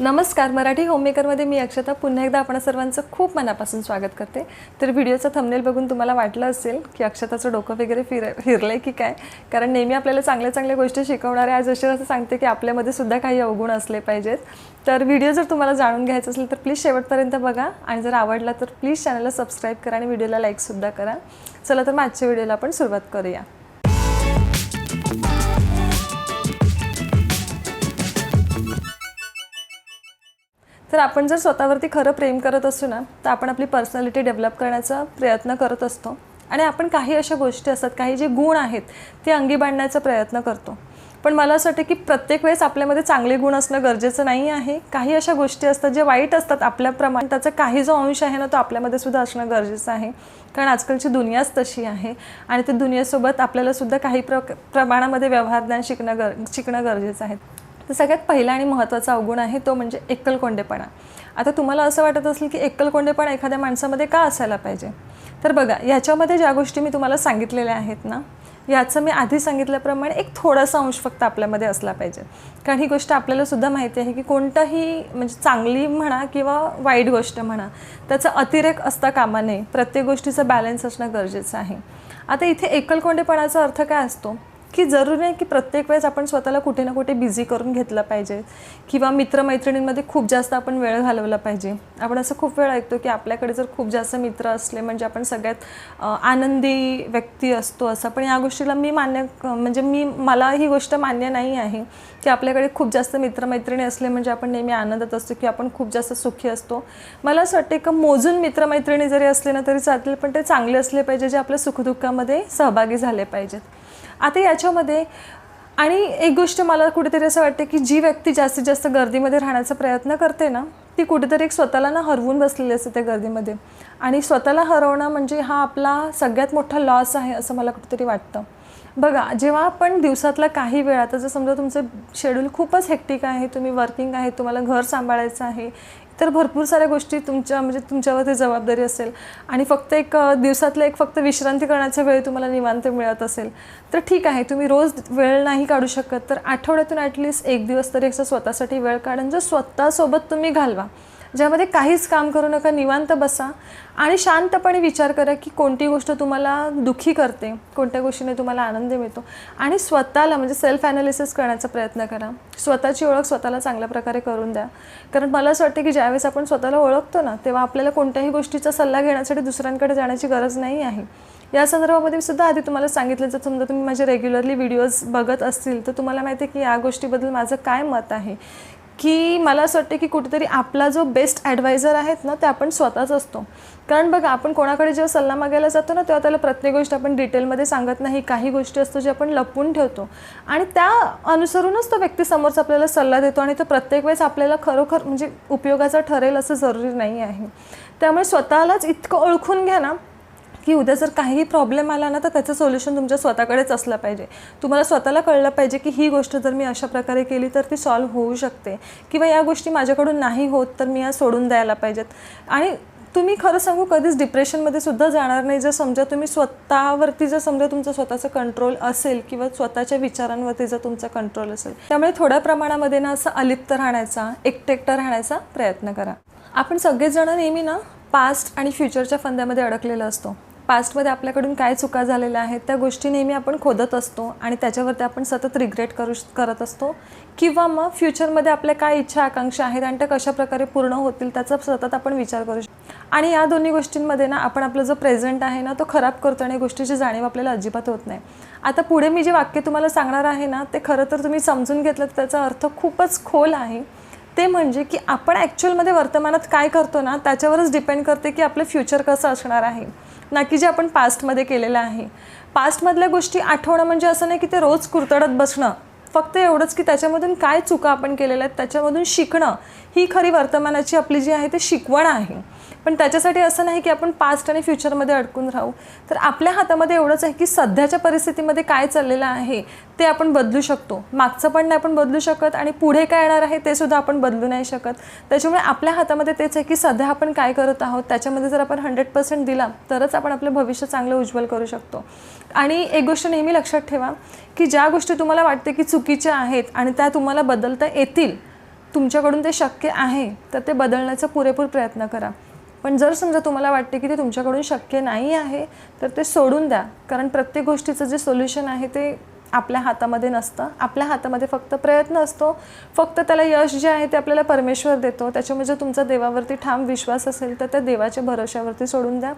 नमस्कार मराठी होममेकरमध्ये मी अक्षता. पुन्हा एकदा आपण सर्वांचं खूप मनापासून स्वागत करते. तर व्हिडिओचं थंबनेल बघून तुम्हाला वाटलं असेल की अक्षताचं डोकं वगैरे फिर फिरलं आहे की काय? कारण नेहमी आपल्याला चांगल्या चांगल्या गोष्टी शिकवणारे आज अशी असं सांगते की आपल्यामध्ये सुद्धा काही अवगुण असले पाहिजेत. तर व्हिडिओ जर तुम्हाला जाणून घ्यायचं असेल तर प्लीज शेवटपर्यंत बघा. आणि जर आवडला तर प्लीज चॅनलला सबस्क्राईब करा आणि व्हिडिओला लाईकसुद्धा करा. चला तर मागच्या व्हिडिओला आपण सुरुवात करूया. तर आपण जर स्वतःवरती खरं प्रेम करत असू ना तर आपण आपली पर्सनॅलिटी डेव्हलप करण्याचा प्रयत्न करत असतो. आणि आपण काही अशा गोष्टी असतात काही जे गुण आहेत ते अंगी बांधण्याचा प्रयत्न करतो. पण मला असं वाटतं की प्रत्येक वेळेस आपल्यामध्ये चांगले गुण असणं गरजेचं नाही आहे. काही अशा गोष्टी असतात जे वाईट असतात आपल्याप्रमाणे त्याचा काही जो अंश आहे ना तो आपल्यामध्ये सुद्धा असणं गरजेचं आहे. कारण आजकालची दुनियाच तशी आहे आणि त्या दुनियेसोबत आपल्यालासुद्धा काही प्र प्रमाणामध्ये व्यवहार ज्ञान शिकणं गर शिकणं गरजेचं आहे. तर सगळ्यात पहिला आणि महत्त्वाचा अवगुण आहे तो म्हणजे एकलकोंडेपणा. आता तुम्हाला असं वाटत असेल की एकलकोंडेपणा एखाद्या माणसामध्ये का असायला पाहिजे? तर बघा याच्यामध्ये ज्या गोष्टी मी तुम्हाला सांगितलेल्या आहेत ना याचं मी आधी सांगितल्याप्रमाणे एक थोडासा अंश फक्त आपल्यामध्ये असला पाहिजे. कारण ही गोष्ट आपल्यालासुद्धा माहिती आहे की कोणताही म्हणजे चांगली म्हणा किंवा वाईट गोष्ट म्हणा त्याचा अतिरेक असता कामा नये. प्रत्येक गोष्टीचं बॅलन्स असणं गरजेचं आहे. आता इथे एकलकोंडेपणाचा अर्थ काय असतो? की जरुरी नाही की प्रत्येक वेळेस आपण स्वतःला कुठे ना कुठे बिझी करून घेतलं पाहिजे. किंवा मित्रमैत्रिणींमध्ये खूप जास्त आपण वेळ घालवला पाहिजे. आपण असं खूप वेळ ऐकतो की आपल्याकडे जर खूप जास्त मित्र असले म्हणजे आपण सगळ्यात आनंदी व्यक्ती असतो असं. पण या गोष्टीला मी मान्य म्हणजे मी मला ही गोष्ट मान्य नाही आहे की आपल्याकडे खूप जास्त मित्रमैत्रिणी असले म्हणजे आपण नेहमी आनंदात असतो की आपण खूप जास्त सुखी असतो. मला असं वाटते का मोजून मित्रमैत्रिणी जरी असले ना तरी चालतील पण ते चांगले असले पाहिजे जे आपल्या सुखदुःखामध्ये सहभागी झाले पाहिजेत. आता याच्यामध्ये आणि एक गोष्ट मला कुठेतरी असं वाटते की जी व्यक्ती जास्तीत जास्त गर्दीमध्ये राहण्याचा प्रयत्न करते ना ती कुठेतरी एक स्वतःला ना हरवून बसलेली असते त्या गर्दीमध्ये. आणि स्वतःला हरवणं म्हणजे हा आपला सगळ्यात मोठा लॉस आहे असं मला कुठेतरी वाटतं. बघा जेव्हा आपण दिवसातला काही वेळा तर जर समजा तुमचं शेड्यूल खूपच हेक्टिक आहे तुम्ही वर्किंग आहे तुम्हाला घर सांभाळायचं आहे तर भरपूर साऱ्या गोष्टी तुमच्या म्हणजे तुमच्यावरती जबाबदारी असेल. आणि फक्त एक अ, दिवसातलं एक फक्त विश्रांती करण्याच्या वेळी तुम्हाला निवांत मिळत असेल. तर ठीक आहे तुम्ही रोज वेळ नाही काढू शकत तर आठवड्यातून ॲटलिस्ट एक दिवस तरी असं स्वतःसाठी वेळ काढून जर स्वतःसोबत तुम्ही घालवा ज्यामध्ये काहीच काम करू नका निवांत बसा आणि शांतपणे विचार करा की कोणती गोष्ट तुम्हाला दुःखी करते कोणत्या गोष्टीने तुम्हाला आनंद मिळतो आणि स्वतःला म्हणजे सेल्फ ॲनालिसिस करण्याचा प्रयत्न करा. स्वतःची ओळख स्वतःला चांगल्या प्रकारे करून द्या. कारण मला असं वाटतं की ज्यावेळेस आपण स्वतःला ओळखतो ना तेव्हा आपल्याला कोणत्याही गोष्टीचा सल्ला घेण्यासाठी दुसऱ्यांकडे जाण्याची गरज नाही आहे. या संदर्भामध्ये सुद्धा आधी तुम्हाला सांगितलं जर समजा तुम्ही माझे रेग्युलरली व्हिडिओज बघत असतील तर तुम्हाला माहिती आहे की या गोष्टीबद्दल माझं काय मत आहे. की मला असं वाटतं की कुठेतरी आपला जो बेस्ट ॲडवायझर आहेत ना ते आपण स्वतःच असतो. कारण बघा आपण कोणाकडे जेव्हा सल्ला मागायला जातो ना तेव्हा त्याला प्रत्येक गोष्ट आपण डिटेलमध्ये सांगत नाही. काही गोष्टी असतो जे आपण लपवून ठेवतो. आणि त्या अनुसरूनच तो व्यक्ती समोरच आपल्याला सल्ला देतो आणि तो प्रत्येक वेळेस आपल्याला खरोखर म्हणजे उपयोगाचा ठरेल असं जरुरी नाही आहे. त्यामुळे स्वतःलाच इतकं ओळखून घ्या ना की उद्या जर काही प्रॉब्लेम आला ना तर त्याचं सोल्युशन तुमच्या स्वतःकडेच असलं पाहिजे. तुम्हाला स्वतःला कळलं पाहिजे की ही गोष्ट जर मी अशा प्रकारे केली तर ती सॉल्व्ह होऊ शकते. किंवा या गोष्टी माझ्याकडून नाही होत तर मी या सोडून द्यायला पाहिजेत. आणि तुम्ही खरं सांगू कधीच डिप्रेशनमध्ये सुद्धा जाणार नाही. जर समजा तुम्ही स्वतःवरती जर समजा तुमचं स्वतःचं कंट्रोल असेल किंवा स्वतःच्या विचारांवरती जर तुमचा कंट्रोल असेल त्यामुळे थोड्या प्रमाणामध्ये ना असं अलिप्त राहण्याचा एकटेकटं राहण्याचा प्रयत्न करा. आपण सगळेजण नेहमी ना पास्ट आणि फ्युचरच्या फंद्यामध्ये अडकलेलं असतो. पास्टमध्ये आपल्याकडून काय चुका झालेल्या आहेत त्या गोष्टी नेहमी आपण खोदत असतो आणि त्याच्यावरती आपण सतत रिग्रेट करू करत असतो. किंवा मग फ्युचरमध्ये आपल्या काय इच्छा आकांक्षा आहेत आणि त्या कशा प्रकारे पूर्ण होतील त्याचा सतत आपण विचार करू शकतो. आणि या दोन्ही गोष्टींमध्ये ना आपण आपलं जो प्रेझेंट आहे ना तो खराब करतो आणि गोष्टीची जाणीव आपल्याला अजिबात होत नाही. आता पुढे मी जे वाक्य तुम्हाला सांगणार आहे ना ते खरं तर तुम्ही समजून घेतलं तर त्याचा अर्थ खूपच खोल आहे. ते म्हणजे की आपण ॲक्च्युअलमध्ये वर्तमानात काय करतो ना त्याच्यावरच डिपेंड करते की आपलं फ्युचर कसं असणार आहे. ना की जे आपण पास्टमध्ये केलेलं आहे. पास्टमधल्या गोष्टी आठवणं म्हणजे असं नाही की ते रोज कुरतडत बसणं. फक्त एवढंच की त्याच्यामधून काय चुका आपण केलेल्या आहेत त्याच्यामधून शिकणं ही खरी वर्तमानाची आपली जी आहे ती शिकवण आहे. पण त्याच्यासाठी असं नाही की आपण पास्ट आणि फ्युचरमध्ये अडकून राहू. तर आपल्या हातामध्ये एवढंच आहे की सध्याच्या परिस्थितीमध्ये काय चाललेलं आहे ते आपण बदलू शकतो. मागचं पण नाही आपण बदलू शकत आणि पुढे काय येणार आहे ते सुद्धा आपण बदलू नाही शकत. त्याच्यामुळे आपल्या हातामध्ये तेच आहे की सध्या आपण काय करत आहोत त्याच्यामध्ये जर आपण हंड्रेड पर्सेंट दिला तरच आपण आपलं भविष्य चांगलं उज्ज्वल करू शकतो. आणि एक गोष्ट नेहमी लक्षात ठेवा की ज्या गोष्टी तुम्हाला वाटते की चुकीच्या आहेत आणि त्या तुम्हाला बदलता येतील तुमच्याकडून ते शक्य आहे तर ते बदलण्याचा पुरेपूर प्रयत्न करा. पण जर समजा तुम्हाला वाटते की ते तुमच्याकडून शक्य नाही आहे तर ते सोडून द्या. कारण प्रत्येक गोष्टीचं जे सोल्युशन आहे ते आपल्या हातामध्ये नसतं. आपल्या हातामध्ये फक्त प्रयत्न असतो. फक्त त्याला यश जे आहे ते आपल्याला परमेश्वर देतो. त्याच्यामुळे जर तुमचा देवावरती ठाम विश्वास असेल तर त्या देवाच्या भरोश्यावरती सोडून द्या.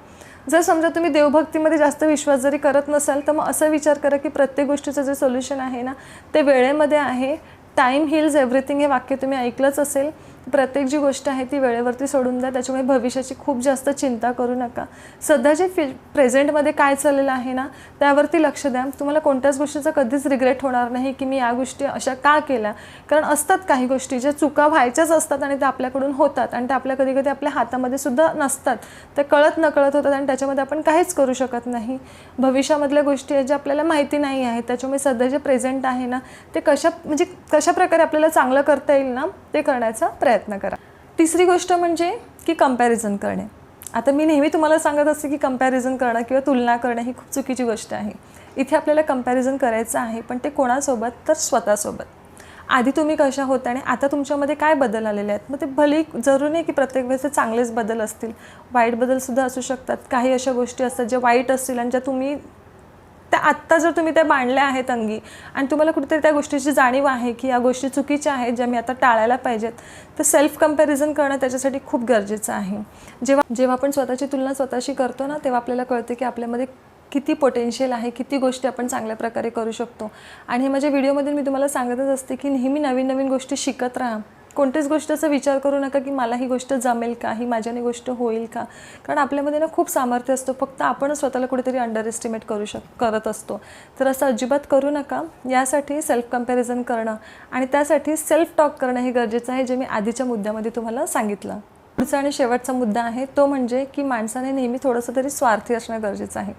जर समजा तुम्ही देवभक्तीमध्ये जास्त विश्वास जरी करत नसाल तर मग असा विचार करा की प्रत्येक गोष्टीचं जे सोल्युशन आहे ना ते वेळेमध्ये आहे. टाईम हिल्स एव्हरीथिंग हे वाक्य तुम्ही ऐकलंच असेल. प्रत्येक जी गोष्ट आहे ती वेळेवरती सोडून द्या. त्याच्यामुळे भविष्याची खूप जास्त चिंता करू नका. सध्या जे फि प्रेझेंटमध्ये काय चाललेलं आहे ना त्यावरती लक्ष द्या. तुम्हाला कोणत्याच गोष्टीचा कधीच रिग्रेट होणार नाही की मी या गोष्टी अशा का केल्या. कारण असतात काही गोष्टी ज्या चुका व्हायच्याच असतात आणि त्या आपल्याकडून होतात आणि त्या आपल्या कधी कधी आपल्या हातामध्ये सुद्धा नसतात. त्या कळत नकळत होतात आणि त्याच्यामध्ये आपण काहीच करू शकत नाही. भविष्यामधल्या गोष्टी आहेत ज्या आपल्याला माहिती नाही आहेत. त्याच्यामुळे सध्या जे प्रेझेंट आहे ना ते कशा म्हणजे कशा प्रकारे आपल्याला चांगलं करता येईल ना ते करण्याचा प्रयत्न करा. तिसरी गोष्ट म्हणजे की कंपॅरिझन करणे. आता मी नेहमी तुम्हाला सांगत असते की कंपॅरिझन करणं किंवा तुलना करणं ही खूप चुकीची गोष्ट आहे. इथे आपल्याला कंपॅरिझन करायचं आहे पण ते कोणासोबत? तर स्वतःसोबत. आधी तुम्ही कशा होता आणि आता तुमच्यामध्ये काय बदल आलेले आहेत? मग ते भले जरूर नाही की प्रत्येक वेळेस चांगलेच बदल असतील. वाईट बदलसुद्धा असू शकतात. काही अशा गोष्टी असतात ज्या वाईट असतील आणि ज्या तुम्ही आत्ता जर तुम्ही त्या बांधल्या आहेत अंगी आणि तुम्हाला कुठेतरी त्या गोष्टीची जाणीव आहे की या गोष्टी चुकीच्या आहेत ज्या मी आता टाळायला पाहिजेत तर सेल्फ कंपॅरिझन करणं त्याच्यासाठी खूप गरजेचं आहे. जेव्हा जेव्हा आपण स्वतःची तुलना स्वतःशी करतो ना तेव्हा आपल्याला कळते की आपल्यामध्ये किती पोटेन्शियल आहे किती गोष्टी आपण चांगल्या प्रकारे करू शकतो. आणि हे माझ्या व्हिडिओमध्ये मी तुम्हाला सांगतच असते की नेहमी नवीन नवीन गोष्टी शिकत राहा. कोणत्याच गोष्टीचा विचार करू नका की मला ही गोष्ट जमेल का? ही माझ्याने गोष्ट होईल का? कारण आपल्यामध्ये ना खूप सामर्थ्य असतो. फक्त आपणच स्वतःला कुठेतरी अंडर एस्टिमेट करू शक करत असतो. तर असं अजिबात करू नका. यासाठी सेल्फ कंपॅरिझन करणं आणि त्यासाठी सेल्फ टॉक करणं हे गरजेचं आहे जे मी आधीच्या मुद्द्यामध्ये तुम्हाला सांगितलं. पुढचा आणि शेवटचा मुद्दा आहे तो म्हणजे की माणसाने नेहमी थोडंसं तरी स्वार्थी असणं गरजेचं आहे.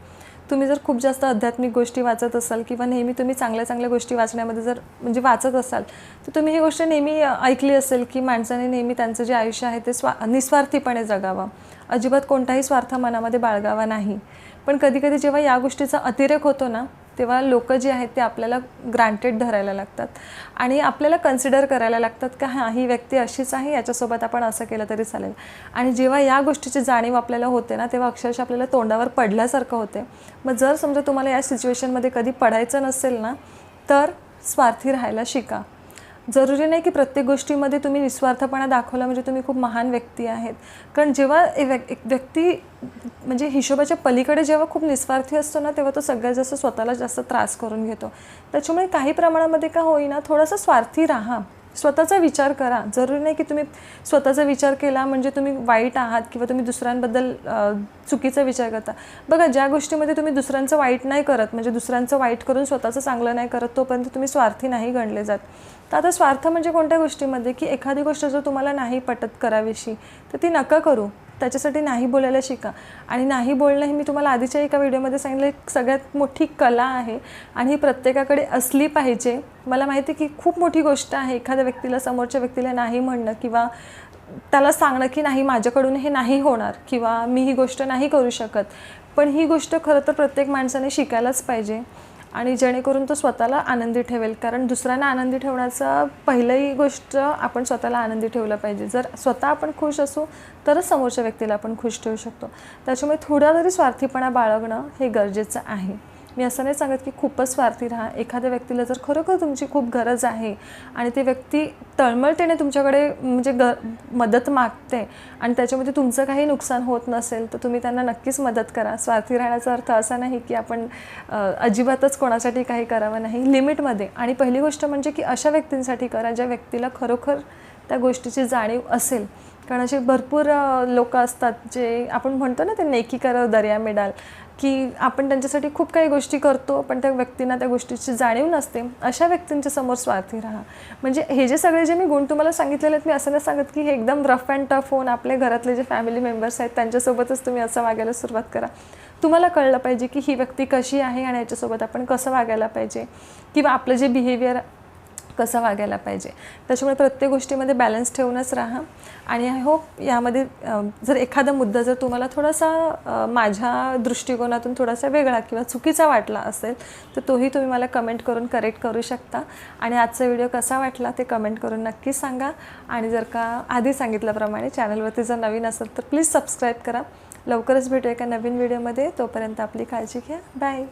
तुम्ही जर खूप जास्त आध्यात्मिक गोष्टी वाचत असाल किंवा नेहमी तुम्ही चांगल्या चांगल्या गोष्टी वाचण्यामध्ये जर म्हणजे वाचत असाल तर तुम्ही ही गोष्ट नेहमी ऐकली असेल की माणसाने नेहमी त्यांचं जे आयुष्य आहे ते स्वा निस्वार्थीपणे जगावं. अजिबात कोणताही स्वार्थ मनामध्ये बाळगावा नाही. पण कधीकधी जेव्हा या गोष्टीचा अतिरेक होतो ना तेव्हा लोक जे आहेत ते आपल्याला ग्रांटेड धरायला लागतात. आणि आपल्याला कन्सिडर करायला लागतात का हां ही व्यक्ती अशीच आहे याच्यासोबत आपण असं केलं तरी चालेल. आणि जेव्हा या गोष्टीची जाणीव आपल्याला होते ना तेव्हा अक्षरशः आपल्याला तोंडावर पडल्यासारखं होते. मग जर समजा तुम्हाला या सिच्युएशनमध्ये कधी पडायचं नसेल ना तर स्वार्थी राहायला शिका. जरुरी नाही की प्रत्येक गोष्टीमध्ये तुम्ही निस्वार्थपणा दाखवला म्हणजे तुम्ही खूप महान व्यक्ती आहेत. कारण जेव्हा एक व्यक्ती म्हणजे हिशोबाच्या पलीकडे जेव्हा खूप निस्वार्थी असतो ना तेव्हा तो सगळ्यात जास्त स्वतःला जास्त त्रास करून घेतो. त्याच्यामुळे काही प्रमाणामध्ये का होईना थोडासा स्वार्थी राहा. स्वतःचा विचार करा. जरुरी नाही की तुम्ही स्वतःचा विचार केला म्हणजे तुम्ही वाईट आहात किंवा तुम्ही दुसऱ्यांबद्दल चुकीचा विचार करता. बघा ज्या गोष्टीमध्ये तुम्ही दुसऱ्यांचं वाईट नाही करत म्हणजे दुसऱ्यांचं वाईट करून स्वतःचं चांगलं नाही करत तोपर्यंत तुम्ही स्वार्थी नाही गणले जात. तर आता स्वार्थ म्हणजे कोणत्या गोष्टीमध्ये? की एखादी गोष्ट जर तुम्हाला नाही पटत करावीशी तर ती नका करू. त्याच्यासाठी नाही बोलायला शिका. आणि नाही बोलणं हे मी तुम्हाला आधीच्या एका व्हिडिओमध्ये सांगितलं एक सगळ्यात मोठी कला आहे. आणि ही प्रत्येकाकडे असली पाहिजे. मला माहिती आहे की खूप मोठी गोष्ट आहे एखाद्या व्यक्तीला समोरच्या व्यक्तीला नाही म्हणणं किंवा त्याला सांगणं की नाही माझ्याकडून हे नाही होणार किंवा मी ही गोष्ट नाही करू शकत. पण ही गोष्ट खरं तर प्रत्येक माणसाने शिकायलाच पाहिजे. आणि जेणेकरून तो स्वतःला आनंदी ठेवेल. कारण दुसऱ्यांना आनंदी ठेवण्याचा पहिलंही गोष्ट आपण स्वतःला आनंदी ठेवलं पाहिजे. जर स्वतः आपण खुश असू तरच समोरच्या व्यक्तीला आपण खुश ठेवू शकतो. त्याच्यामुळे थोडा तरी स्वार्थीपणा बाळगणं हे गरजेचं आहे. मी असं नाही सांगत की खूपच स्वार्थी राहा. एखाद्या व्यक्तीला जर खरोखर तुमची खूप गरज आहे आणि ती व्यक्ती तळमळतेने तुमच्याकडे म्हणजे ग मदत मागते आणि त्याच्यामध्ये तुमचं काही नुकसान होत नसेल तर तुम्ही त्यांना नक्कीच मदत करा. स्वार्थी राहण्याचा अर्थ असा नाही की आपण अजिबातच कोणासाठी काही करावं नाही. लिमिटमध्ये. आणि पहिली गोष्ट म्हणजे की अशा व्यक्तींसाठी करा ज्या व्यक्तीला खरोखर त्या गोष्टीची जाणीव असेल. कारण असे भरपूर लोक असतात जे आपण म्हणतो ना ते नेकी करो दर्या में की आपण त्यांच्यासाठी खूप काही गोष्टी करतो पण त्या व्यक्तींना त्या गोष्टीची जाणीव नसते. अशा व्यक्तींच्या समोर स्वार्थी राहा. म्हणजे हे जे सगळे जे मी गुण तुम्हाला सांगितलेले आहेत मी असं नाही सांगत की हे एकदम रफ अँड टफ होऊन आपल्या घरातले जे फॅमिली मेंबर्स आहेत त्यांच्यासोबतच तुम्ही असं वागायला सुरुवात करा. तुम्हाला कळलं पाहिजे की ही व्यक्ती कशी आहे आणि याच्यासोबत आपण कसं वागायला पाहिजे. किंवा आपलं जे बिहेवियर कसं वागायला पाहिजे? त्याच्यामुळे प्रत्येक गोष्टीमध्ये बॅलन्स ठेवूनच राहा. आणि आय होप यामध्ये जर एखादा मुद्दा जर तुम्हाला थोडासा माझ्या दृष्टिकोनातून थोडासा वेगळा किंवा चुकीचा वाटला असेल तर तोही तुम्ही मला कमेंट करून करेक्ट करू शकता. आणि आजचा व्हिडिओ कसा वाटला ते कमेंट करून नक्की सांगा. आणि जर का आधी सांगितल्याप्रमाणे चॅनलवरती जर नवीन असेल तर प्लीज सबस्क्राईब करा. लवकरच भेटूया एका नवीन व्हिडिओमध्ये तोपर्यंत आपली काळजी घ्या. बाय